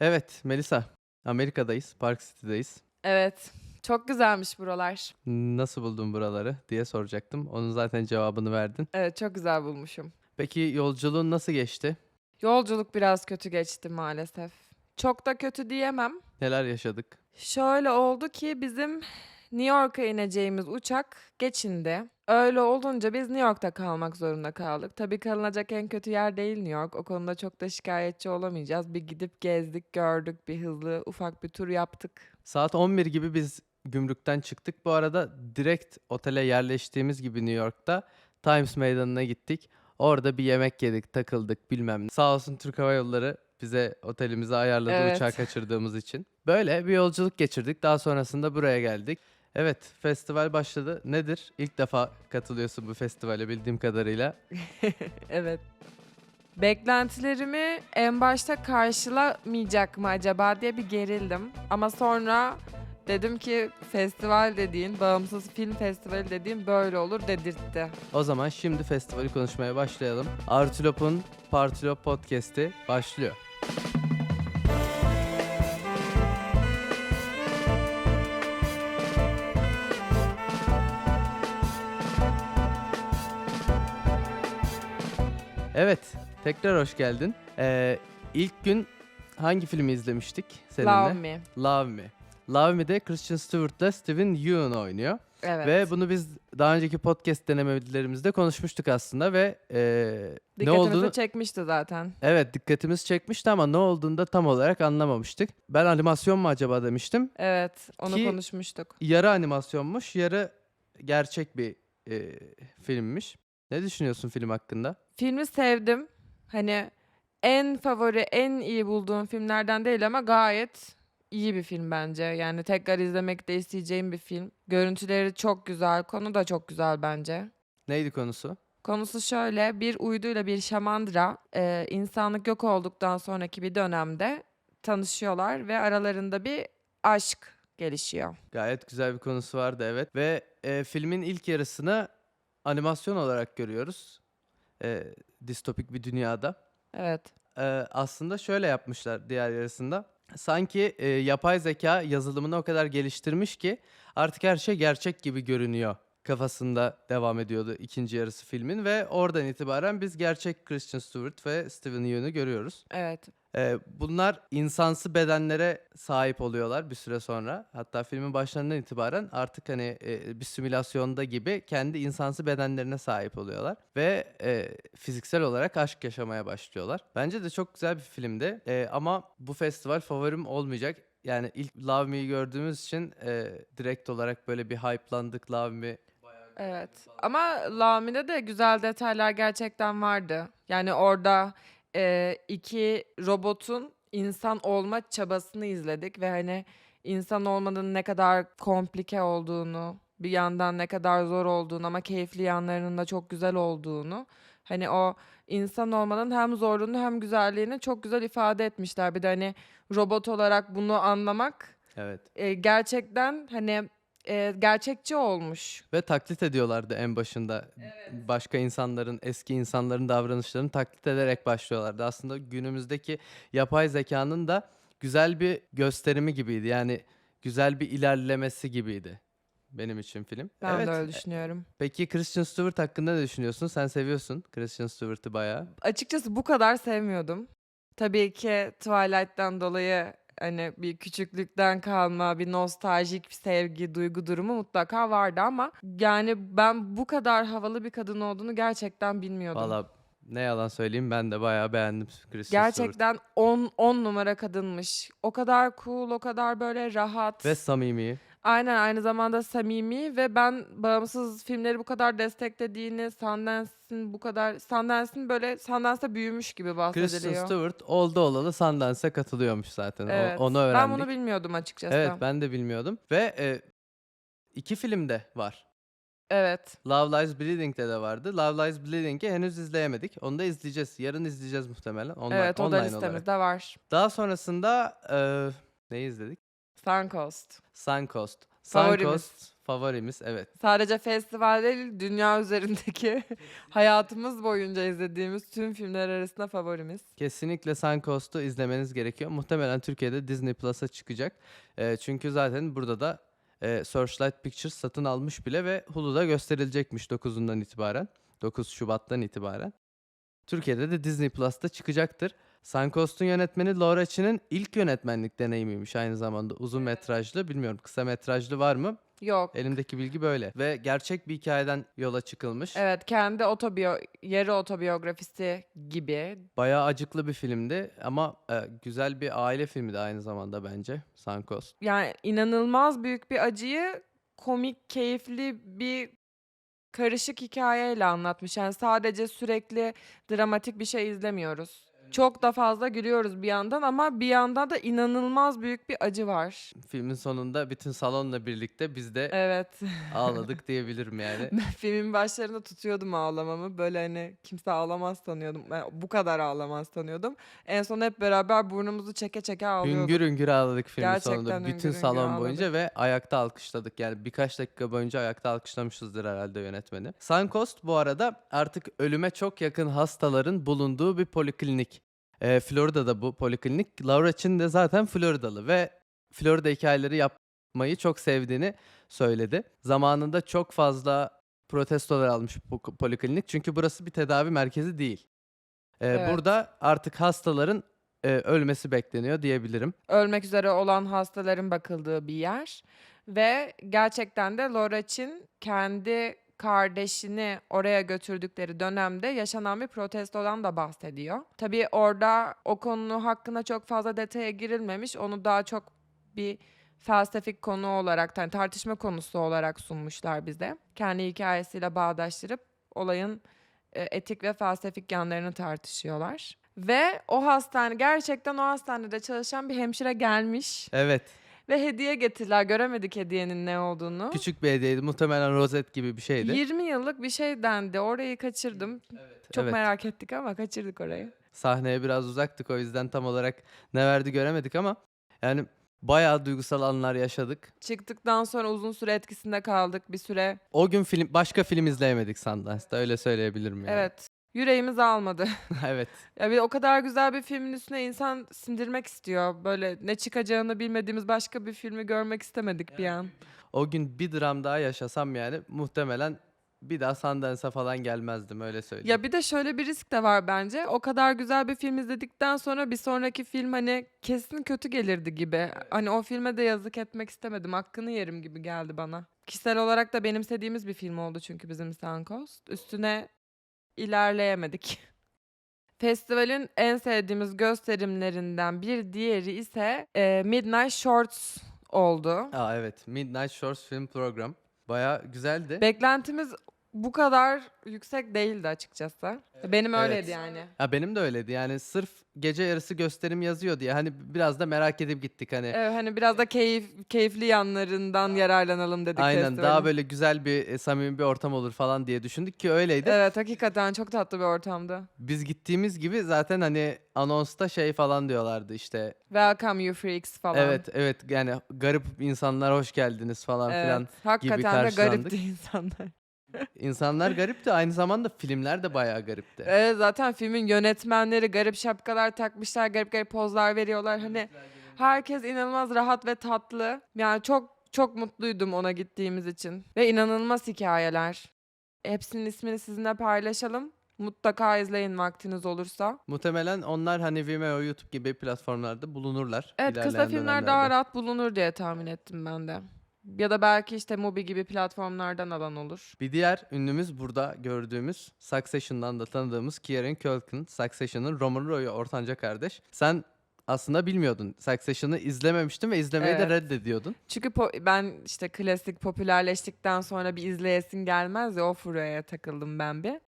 Evet Melisa, Amerika'dayız, Park City'deyiz. Evet. Çok güzelmiş buralar. Nasıl buldun buraları diye soracaktım. Onun zaten cevabını verdin. Evet çok güzel bulmuşum. Peki yolculuğun nasıl geçti? Yolculuk biraz kötü geçti maalesef. Çok da kötü diyemem. Neler yaşadık? Şöyle oldu ki bizim New York'a ineceğimiz uçak geçindi. Öyle olunca biz New York'ta kalmak zorunda kaldık. Tabii kalınacak en kötü yer değil New York. O konuda çok da şikayetçi olamayacağız. Bir gidip gezdik, gördük, bir hızlı ufak bir tur yaptık. Saat 11 gibi biz gümrükten çıktık. Bu arada direkt otele yerleştiğimiz gibi New York'ta Times Meydanı'na gittik. Orada bir yemek yedik, takıldık bilmem ne. Sağ olsun Türk Hava Yolları bize otelimizi ayarladı Evet. uçağı kaçırdığımız için. Böyle bir yolculuk geçirdik. Daha sonrasında buraya geldik. Evet, festival başladı. Nedir? İlk defa katılıyorsun bu festivale bildiğim kadarıyla. Evet. Beklentilerimi en başta karşılamayacak mı acaba diye bir gerildim. Ama sonra dedim ki festival dediğin, bağımsız film festivali dediğin böyle olur dedirtti. O zaman şimdi festivali konuşmaya başlayalım. Artülop'un Partülop Podcast'i başlıyor. Evet, tekrar hoş geldin. Ee, ilk gün hangi filmi izlemiştik seninle? Love me. Love Me. Love Me'de Christian Stewart'la Steven Yeun oynuyor. Evet. Ve bunu biz daha önceki podcast denemelerimizde konuşmuştuk aslında ve eee, ne Dikkatimizi olduğunu çekmişti zaten. evet dikkatimiz çekmişti ama ne olduğunu da tam olarak anlamamıştık. Ben animasyon mu acaba demiştim. Evet, onu Ki- konuşmuştuk. Yarı animasyonmuş, yarı gerçek bir eee, filmmiş. Ne düşünüyorsun film hakkında? Filmi sevdim. Hani en favori, en iyi bulduğum filmlerden değil ama gayet iyi bir film bence. Yani tekrar izlemek de isteyeceğim bir film. Görüntüleri çok güzel, konu da çok güzel bence. Neydi konusu? Konusu şöyle, bir uyduyla bir şamandıra e, insanlık yok olduktan sonraki bir dönemde tanışıyorlar ve aralarında bir aşk gelişiyor. Gayet güzel bir konusu vardı evet. Ve eee, filmin ilk yarısını animasyon olarak görüyoruz. Eee, distopik bir dünyada. Evet, Ee, aslında şöyle yapmışlar diğer yarısında. Sanki e, yapay zeka yazılımını o kadar geliştirmiş ki artık her şey gerçek gibi görünüyor kafasında devam ediyordu ikinci yarısı filmin ve oradan itibaren biz gerçek Christian Stewart ve Steven Yeun'u görüyoruz. evet. Ee, bunlar insansı bedenlere sahip oluyorlar bir süre sonra. Hatta filmin başlarından itibaren artık hani e, bir simülasyonda gibi kendi insansı bedenlerine sahip oluyorlar. Ve e, fiziksel olarak aşk yaşamaya başlıyorlar. Bence de çok güzel bir filmdi. E, ama bu festival favorim olmayacak. Yani ilk Love Me'yi gördüğümüz için e, direkt olarak böyle bir hype'landık Love Me. Evet. Ama Lami'de de güzel detaylar gerçekten vardı. Yani orada e, iki robotun insan olma çabasını izledik ve hani insan olmanın ne kadar komplike olduğunu, bir yandan ne kadar zor olduğunu ama keyifli yanlarının da çok güzel olduğunu. Hani o insan olmanın hem zorluğunu hem güzelliğini çok güzel ifade etmişler. Bir de hani robot olarak bunu anlamak Evet. e, gerçekten hani e, gerçekçi olmuş. Ve taklit ediyorlardı en başında. Başka insanların, eski insanların davranışlarını taklit ederek başlıyorlardı. Aslında günümüzdeki yapay zekanın da güzel bir gösterimi gibiydi. Yani güzel bir ilerlemesi gibiydi benim için film. Ben evet. de öyle düşünüyorum. Peki Christian Stewart hakkında ne düşünüyorsun? Sen seviyorsun Christian Stewart'ı bayağı. Açıkçası bu kadar sevmiyordum. Tabii ki Twilight'tan dolayı hani bir küçüklükten kalma bir nostaljik bir sevgi, duygu durumu mutlaka vardı ama yani ben bu kadar havalı bir kadın olduğunu gerçekten bilmiyordum. Valla ne yalan söyleyeyim ben de bayağı beğendim Stewart. Gerçekten 10 10 numara kadınmış. O kadar cool, o kadar böyle rahat. Ve samimi. Aynen aynı zamanda samimi ve ben bağımsız filmleri bu kadar desteklediğini, Sundance'in bu kadar Sundance'in böyle Sundance'da büyümüş gibi bahsediliyor. Stewart oldu olalı Sundance'e katılıyormuş zaten. O- Evet. onu öğrendik. Ben bunu bilmiyordum açıkçası. Evet ben de bilmiyordum. Ve e, iki filmde var. Evet. Love Lies Bleeding'de de vardı. Love Lies Bleeding'i henüz izleyemedik. Onu da izleyeceğiz. Yarın izleyeceğiz muhtemelen. Online, evet o da online olarak. listemizde var. Daha sonrasında e, ne izledik? Suncoast. Suncoast. Favorimiz. Suncoast favorimiz evet. Sadece festival değil, dünya üzerindeki hayatımız boyunca izlediğimiz tüm filmler arasında favorimiz. Kesinlikle Suncost'u izlemeniz gerekiyor. Muhtemelen Türkiye'de Disney Plus'a çıkacak. Ee, çünkü zaten burada da e, Searchlight Pictures satın almış bile ve Hulu'da gösterilecekmiş 9'undan itibaren. 9 Şubat'tan itibaren. Türkiye'de de Disney Plus'ta çıkacaktır. Suncost'un yönetmeni Laura Chin'in ilk yönetmenlik deneyimiymiş aynı zamanda. Uzun metrajlı, bilmiyorum kısa metrajlı var mı? Yok. Elimdeki bilgi böyle. Ve gerçek bir hikayeden yola çıkılmış. Evet, kendi otobiyo yarı otobiyografisi gibi. Bayağı acıklı bir filmdi ama e, güzel bir aile filmi de aynı zamanda bence Suncoast. Yani inanılmaz büyük bir acıyı komik, keyifli bir karışık hikayeyle anlatmış. Yani sadece sürekli dramatik bir şey izlemiyoruz. Çok da fazla gülüyoruz bir yandan ama bir yandan da inanılmaz büyük bir acı var. Filmin sonunda bütün salonla birlikte biz de Evet. ağladık diyebilirim yani. Ben filmin başlarında tutuyordum ağlamamı. Böyle hani kimse ağlamaz sanıyordum. Ben bu kadar ağlamaz sanıyordum. En son hep beraber burnumuzu çeke çeke ağlıyorduk. Hüngür hüngür ağladık filmin Gerçekten sonunda. hüngür Bütün hüngür salon boyunca ve ayakta alkışladık. Yani birkaç dakika boyunca ayakta alkışlamışızdır herhalde yönetmeni. Suncoast bu arada artık ölüme çok yakın hastaların bulunduğu bir poliklinik. Ee, Florida'da bu poliklinik. Laura Chin de zaten Floridalı ve Florida hikayeleri yapmayı çok sevdiğini söyledi. Zamanında çok fazla protestolar almış bu poliklinik. Çünkü burası bir tedavi merkezi değil. Ee, Evet. Burada artık hastaların e, ölmesi bekleniyor diyebilirim. ölmek üzere olan hastaların bakıldığı bir yer. Ve gerçekten de Laura Chin kendi kardeşini oraya götürdükleri dönemde yaşanan bir protestodan da bahsediyor. Tabii orada o konu hakkında çok fazla detaya girilmemiş. Onu daha çok bir felsefik konu olarak, yani tartışma konusu olarak sunmuşlar bize. Kendi hikayesiyle bağdaştırıp olayın e, etik ve felsefik yanlarını tartışıyorlar. Ve o hastane gerçekten o hastanede çalışan bir hemşire gelmiş Evet. Ve hediye getirdiler. Göremedik hediyenin ne olduğunu. Küçük bir hediyeydi. Muhtemelen rozet gibi bir şeydi. 20 yıllık bir şey dendi. Orayı kaçırdım. Çok evet. merak ettik ama kaçırdık orayı. Sahneye biraz uzaktık o yüzden tam olarak ne verdi göremedik ama yani bayağı duygusal anlar yaşadık. Çıktıktan sonra uzun süre etkisinde kaldık bir süre. O gün film başka film izleyemedik Sundance'da öyle söyleyebilirim yani. Evet. Yüreğimiz almadı. evet. ya bir o kadar güzel bir filmin üstüne insan sindirmek istiyor. Böyle ne çıkacağını bilmediğimiz başka bir filmi görmek istemedik bir an. O gün bir dram daha yaşasam yani muhtemelen bir daha Sundance'a falan gelmezdim öyle söyleyeyim. Ya bir de şöyle bir risk de var bence. O kadar güzel bir film izledikten sonra bir sonraki film hani kesin kötü gelirdi gibi. Hani o filme de yazık etmek istemedim. Hakkını yerim gibi geldi bana. Kişisel olarak da benimsediğimiz bir film oldu çünkü bizim Suncoast. Üstüne ilerleyemedik. Festivalin en sevdiğimiz gösterimlerinden bir diğeri ise e, Midnight Shorts oldu. Aa evet. Midnight Shorts Film Program. Bayağı güzeldi. Beklentimiz bu kadar yüksek değildi açıkçası. Benim Evet. öyleydi yani. Ha benim de öyleydi. Yani sırf gece yarısı gösterim yazıyor diye hani biraz da merak edip gittik hani. Evet hani biraz da keyif keyifli yanlarından yararlanalım dedik Aynen festivalin. daha böyle güzel bir e, samimi bir ortam olur falan diye düşündük ki öyleydi. Evet hakikaten çok tatlı bir ortamdı. Biz gittiğimiz gibi zaten hani anonsta şey falan diyorlardı işte. Welcome you freaks falan. Evet evet yani garip insanlar hoş geldiniz falan Evet, filan. Hakikaten de karşılandık. garipti insanlar. İnsanlar garipti aynı zamanda filmler de bayağı garipti. Evet zaten filmin yönetmenleri garip şapkalar takmışlar, garip garip pozlar veriyorlar. Hani herkes inanılmaz rahat ve tatlı. Yani çok çok mutluydum ona gittiğimiz için. Ve inanılmaz hikayeler. Hepsinin ismini sizinle paylaşalım. Mutlaka izleyin vaktiniz olursa. Muhtemelen onlar hani Vimeo, YouTube gibi platformlarda bulunurlar. Evet kısa ilerleyen filmler daha dönemlerde. rahat bulunur diye tahmin ettim ben de. Ya da belki işte Mubi gibi platformlardan alan olur. Bir diğer ünlümüz burada gördüğümüz Succession'dan da tanıdığımız Kieran Culkin. Succession'ın Roman Roy'u ortanca kardeş. Sen aslında bilmiyordun. Succession'ı izlememiştin ve izlemeyi de Evet. reddediyordun. Çünkü po- ben işte klasik popülerleştikten sonra bir izleyesin gelmez ya o furyaya takıldım ben bir.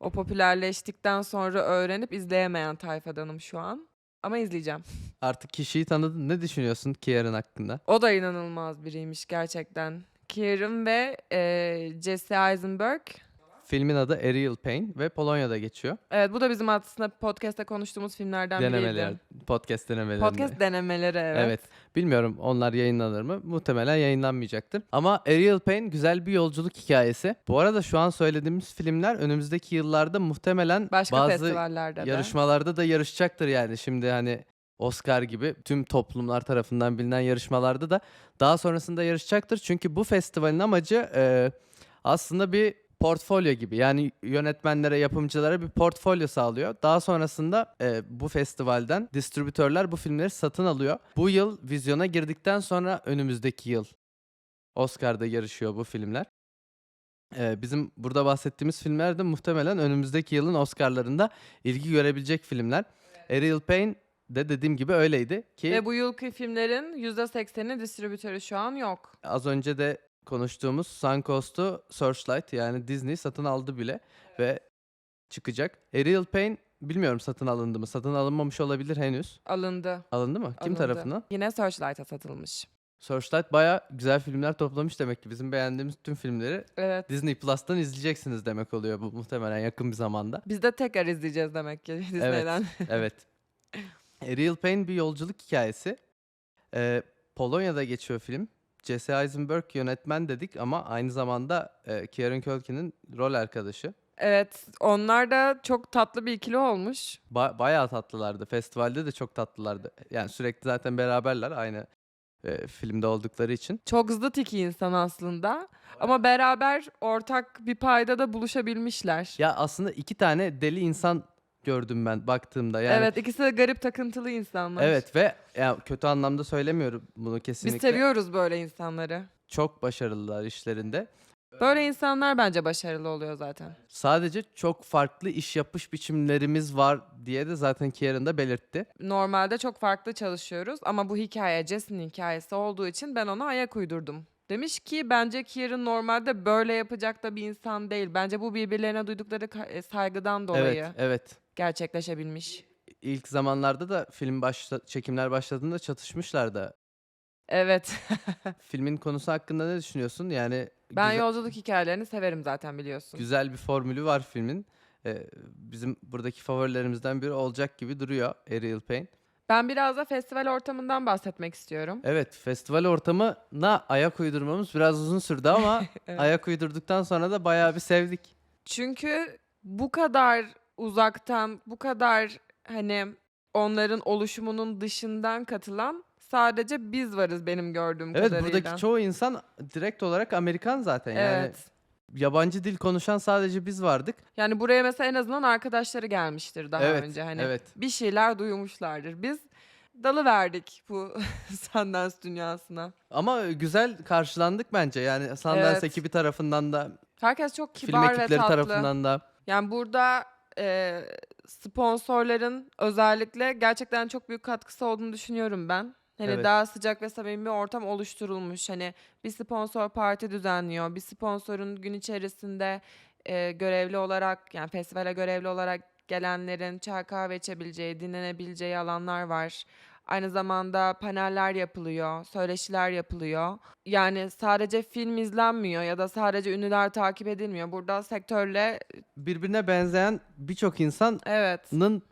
O popülerleştikten sonra öğrenip izleyemeyen tayfadanım şu an. Ama izleyeceğim. Artık kişiyi tanıdın. Ne düşünüyorsun Kieran hakkında? O da inanılmaz biriymiş gerçekten. Kieran ve e, Jesse Eisenberg Filmin adı Ariel Payne ve Polonya'da geçiyor. Evet bu da bizim aslında podcast'te konuştuğumuz filmlerden Denemeler, biriydi. Podcast denemeleri. Podcast denemeleri evet. Evet. Bilmiyorum onlar yayınlanır mı? Muhtemelen yayınlanmayacaktır. Ama Ariel Payne güzel bir yolculuk hikayesi. Bu arada şu an söylediğimiz filmler önümüzdeki yıllarda muhtemelen Başka bazı festivallerde de. yarışmalarda da yarışacaktır yani. Şimdi hani Oscar gibi tüm toplumlar tarafından bilinen yarışmalarda da daha sonrasında yarışacaktır. Çünkü bu festivalin amacı e, aslında bir portfolyo gibi. Yani yönetmenlere, yapımcılara bir portfolyo sağlıyor. Daha sonrasında e, bu festivalden distribütörler bu filmleri satın alıyor. Bu yıl vizyona girdikten sonra önümüzdeki yıl Oscar'da yarışıyor bu filmler. E, bizim burada bahsettiğimiz filmler de muhtemelen önümüzdeki yılın Oscar'larında ilgi görebilecek filmler. Ariel Payne de dediğim gibi öyleydi ki Ve bu yılki filmlerin %80'i distribütörü şu an yok. az önce de konuştuğumuz Suncoast'u Searchlight yani Disney satın aldı bile ve çıkacak. Ariel Payne bilmiyorum satın alındı mı? Satın alınmamış olabilir henüz. Alındı. Alındı mı? Kim alındı. tarafından? Yine Searchlight'a satılmış. Searchlight baya güzel filmler toplamış demek ki. Bizim beğendiğimiz tüm filmleri Evet. Disney Plus'tan izleyeceksiniz demek oluyor bu muhtemelen yakın bir zamanda. Biz de tekrar izleyeceğiz demek ki Disney'den. evet. Ariel Payne bir yolculuk hikayesi. Ee, Polonya'da geçiyor film. Jesse Eisenberg yönetmen dedik ama aynı zamanda e, Kieran Culkin'in rol arkadaşı. Evet, onlar da çok tatlı bir ikili olmuş. Ba- bayağı tatlılardı. Festivalde de çok tatlılardı. Yani sürekli zaten beraberler aynı e, filmde oldukları için. Çok zıt iki insan aslında. Ama beraber ortak bir payda da buluşabilmişler. Ya aslında iki tane deli insan gördüm ben baktığımda. Yani evet, ikisi de garip takıntılı insanlar. Evet ve ya kötü anlamda söylemiyorum bunu Biz kesinlikle. seviyoruz böyle insanları. Çok başarılılar işlerinde. Böyle insanlar bence başarılı oluyor zaten. Sadece çok farklı iş yapış biçimlerimiz var diye de zaten Kieran da belirtti. Normalde çok farklı çalışıyoruz ama bu hikaye Jesse'nin hikayesi olduğu için ben ona ayak uydurdum. Demiş ki bence Kieran normalde böyle yapacak da bir insan değil. Bence bu birbirlerine duydukları ka- e, saygıdan dolayı Evet, evet. Gerçekleşebilmiş. İlk zamanlarda da film başla çekimler başladığında çatışmışlar da. Evet. Filmin konusu hakkında ne düşünüyorsun? Yani ben güzel, yolculuk hikayelerini severim zaten biliyorsun. güzel bir formülü var filmin. Ee, bizim buradaki favorilerimizden biri olacak gibi duruyor Ariel Payne. Ben biraz da festival ortamından bahsetmek istiyorum. Evet, festival ortamına ayak uydurmamız biraz uzun sürdü ama Evet. ayak uydurduktan sonra da bayağı bir sevdik. Çünkü bu kadar uzaktan, bu kadar hani onların oluşumunun dışından katılan sadece biz varız benim gördüğüm Evet, kadarıyla. buradaki çoğu insan direkt olarak Amerikan zaten. Yani Evet. yabancı dil konuşan sadece biz vardık. Yani buraya mesela en azından arkadaşları gelmiştir daha Evet, önce. Hani evet. bir şeyler duymuşlardır. Biz dalı verdik bu Sundance dünyasına. Ama güzel karşılandık bence. Yani Sundance Evet. ekibi tarafından da, Herkes çok film kibar ve ekipleri tatlı. tarafından da. Yani burada e, sponsorların özellikle gerçekten çok büyük katkısı olduğunu düşünüyorum ben. Hani Evet. daha sıcak ve samimi bir ortam oluşturulmuş. Hani bir sponsor parti düzenliyor. Bir sponsorun gün içerisinde e, görevli olarak yani festivale görevli olarak gelenlerin çay kahve içebileceği, dinlenebileceği alanlar var. Aynı zamanda paneller yapılıyor, söyleşiler yapılıyor. Yani sadece film izlenmiyor ya da sadece ünlüler takip edilmiyor. Burada sektörle Birbirine benzeyen birçok insanın evet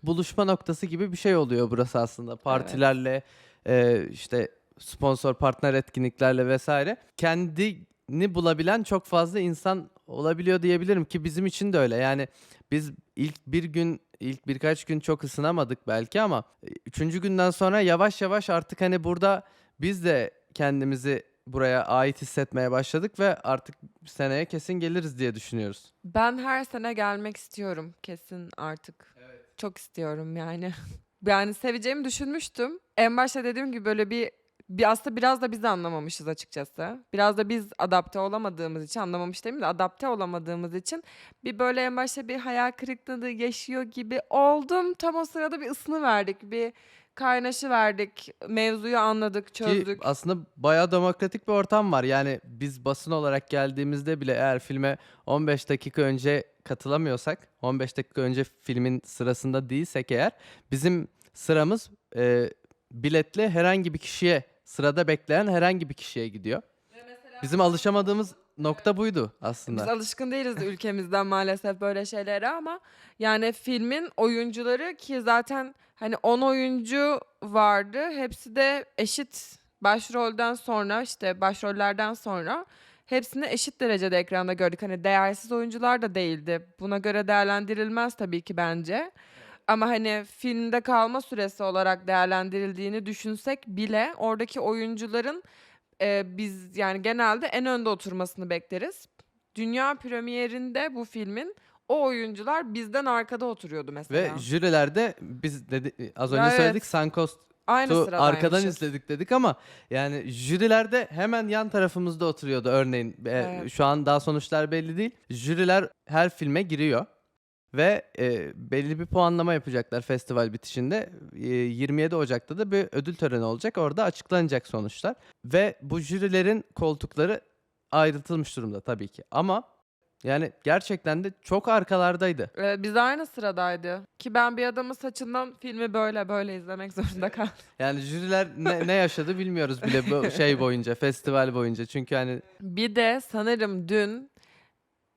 buluşma noktası gibi bir şey oluyor burası aslında. Partilerle, e, işte sponsor partner etkinliklerle vesaire. Kendini bulabilen çok fazla insan olabiliyor diyebilirim ki bizim için de öyle. Yani biz ilk bir gün, ilk birkaç gün çok ısınamadık belki ama e, üçüncü günden sonra yavaş yavaş artık hani burada biz de kendimizi buraya ait hissetmeye başladık ve artık seneye kesin geliriz diye düşünüyoruz. Ben her sene gelmek istiyorum kesin artık. Çok istiyorum yani. yani seveceğimi düşünmüştüm. En başta dediğim gibi böyle bir bir aslında biraz da biz anlamamışız açıkçası. Biraz da biz adapte olamadığımız için anlamamış değil mi de adapte olamadığımız için bir böyle en başta bir hayal kırıklığı yaşıyor gibi oldum. Tam o sırada bir ısını verdik. Bir kaynaşı verdik. Mevzuyu anladık, çözdük. Ki aslında bayağı demokratik bir ortam var. Yani biz basın olarak geldiğimizde bile eğer filme 15 dakika önce katılamıyorsak, 15 dakika önce filmin sırasında değilsek eğer bizim sıramız e, biletli herhangi bir kişiye, sırada bekleyen herhangi bir kişiye gidiyor. Bizim alışamadığımız nokta buydu Biz aslında. alışkın değiliz de ülkemizden maalesef böyle şeylere ama yani filmin oyuncuları ki zaten hani 10 oyuncu vardı. Hepsi de eşit başrolden sonra işte başrollerden sonra hepsini eşit derecede ekranda gördük. Hani değersiz oyuncular da değildi. Buna göre değerlendirilmez tabii ki bence. Ama hani filmde kalma süresi olarak değerlendirildiğini düşünsek bile oradaki oyuncuların e, biz yani genelde en önde oturmasını bekleriz. Dünya premierinde bu filmin o oyuncular bizden arkada oturuyordu mesela. Ve jürilerde biz dedi, az önce Evet. söyledik Sankost'u Aynı sıradaymışız. arkadan izledik dedik ama yani jürilerde hemen yan tarafımızda oturuyordu örneğin. E, Evet. Şu an daha sonuçlar belli değil. Jüriler her filme giriyor ve e, belli bir puanlama yapacaklar festival bitişinde. E, 27 Ocak'ta da bir ödül töreni olacak. Orada açıklanacak sonuçlar. Ve bu jürilerin koltukları ayrıtılmış durumda tabii ki. Ama yani gerçekten de çok arkalardaydı. Evet, biz aynı sıradaydı. Ki ben bir adamın saçından filmi böyle böyle izlemek zorunda kaldım. Yani jüriler ne, ne yaşadı bilmiyoruz bile bu şey boyunca, festival boyunca. Çünkü hani Bir de sanırım dün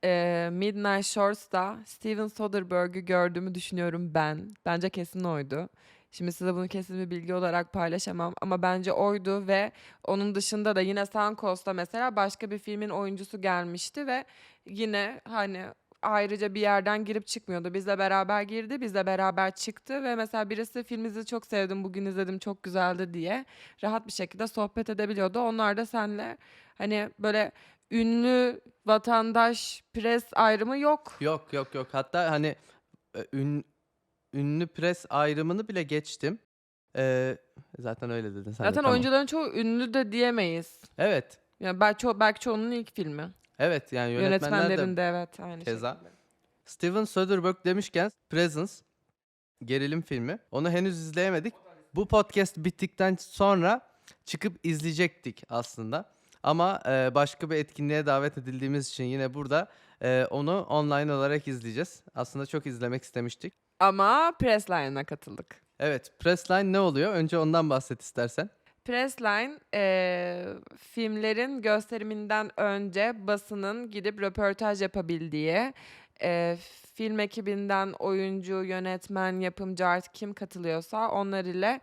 e, Midnight Shores'ta Steven Soderbergh'ü gördüğümü düşünüyorum ben. Bence kesin oydu. Şimdi size bunu kesin bir bilgi olarak paylaşamam ama bence oydu ve onun dışında da yine Sankos'ta mesela başka bir filmin oyuncusu gelmişti ve yine hani ayrıca bir yerden girip çıkmıyordu. Bizle beraber girdi, bizle beraber çıktı ve mesela birisi filminizi çok sevdim, bugün izledim, çok güzeldi diye rahat bir şekilde sohbet edebiliyordu. Onlar da senle hani böyle ünlü vatandaş pres ayrımı yok. yok yok yok. Hatta hani e, ün, ünlü pres ayrımını bile geçtim. Ee, zaten öyle dedin sen de, Zaten tamam. oyuncuların çoğu ünlü de diyemeyiz. Evet. Yani belki, ço- belki çoğunun ilk filmi. Evet yani yönetmenler de Yönetmenlerin de evet aynı Keza. şekilde. Steven Soderbergh demişken Presence gerilim filmi. Onu henüz izleyemedik. Bu podcast bittikten sonra çıkıp izleyecektik aslında. Ama e, başka bir etkinliğe davet edildiğimiz için yine burada e, onu online olarak izleyeceğiz. Aslında çok izlemek istemiştik. Ama Pressline'a katıldık. Evet, Pressline ne oluyor? Önce ondan bahset istersen. Pressline eee, filmlerin gösteriminden önce basının gidip röportaj yapabildiği, eee, film ekibinden oyuncu, yönetmen, yapımcı artık kim katılıyorsa onlar ile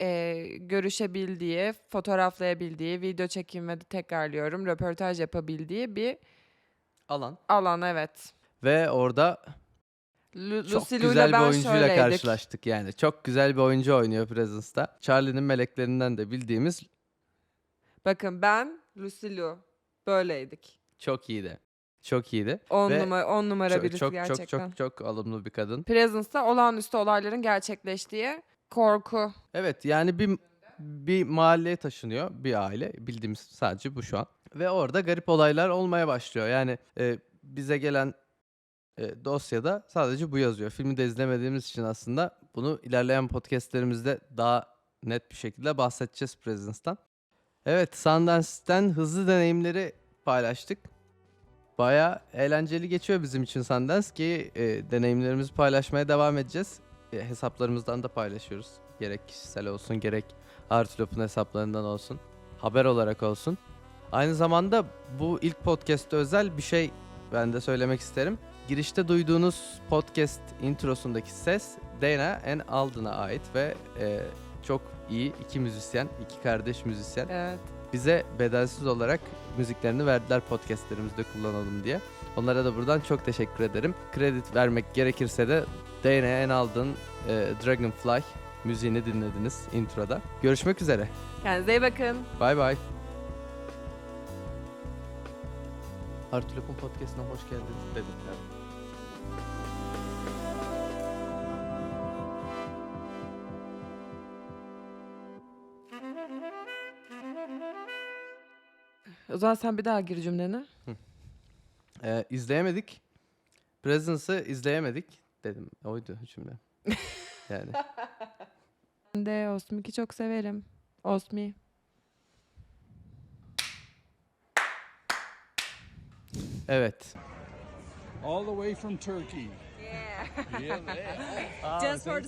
eee, görüşebildiği, fotoğraflayabildiği, video çekim ve de tekrarlıyorum röportaj yapabildiği bir Alan. alan evet. Ve orada Lu- çok Lucy Liu'yla güzel bir ben oyuncuyla şöyleydik. karşılaştık yani. Çok güzel bir oyuncu oynuyor Presence'da. Charlie'nin meleklerinden de bildiğimiz Bakın ben Lucy Liu böyleydik. çok iyiydi. Çok iyiydi. 10 Ve numara 10 numara çok, birisi çok, gerçekten. çok çok çok alımlı bir kadın. Presence'da olağanüstü olayların gerçekleştiği korku. Evet yani bir bir mahalleye taşınıyor bir aile. Bildiğimiz sadece bu şu an. Ve orada garip olaylar olmaya başlıyor. Yani e, bize gelen e, dosyada sadece bu yazıyor. Filmi de izlemediğimiz için aslında bunu ilerleyen podcastlerimizde daha net bir şekilde bahsedeceğiz Presence'dan. Evet Sundance'ten hızlı deneyimleri paylaştık. Baya eğlenceli geçiyor bizim için Sundance ki e, deneyimlerimizi paylaşmaya devam edeceğiz. E, hesaplarımızdan da paylaşıyoruz. Gerek kişisel olsun gerek Artülop'un hesaplarından olsun. Haber olarak olsun. Aynı zamanda bu ilk podcast'te özel bir şey ben de söylemek isterim. Girişte duyduğunuz podcast introsundaki ses Dana and Alden'a ait ve e, çok iyi iki müzisyen, iki kardeş müzisyen Evet. bize bedelsiz olarak müziklerini verdiler podcastlerimizde kullanalım diye. Onlara da buradan çok teşekkür ederim. Kredi vermek gerekirse de Dana Enald'ın e, Dragonfly müziğini dinlediniz introda. Görüşmek üzere. Kendinize iyi bakın. Bay bay. Artülop'un podcastına hoş geldiniz dedikler. O zaman sen bir daha gir cümleni. Ee, izleyemedik. Presence'ı izleyemedik dedim. Oydu cümle. Yani. Ben de Osmik'i çok severim. Osmi. Evet. all the way from Turkey. Yeah. yeah. Just for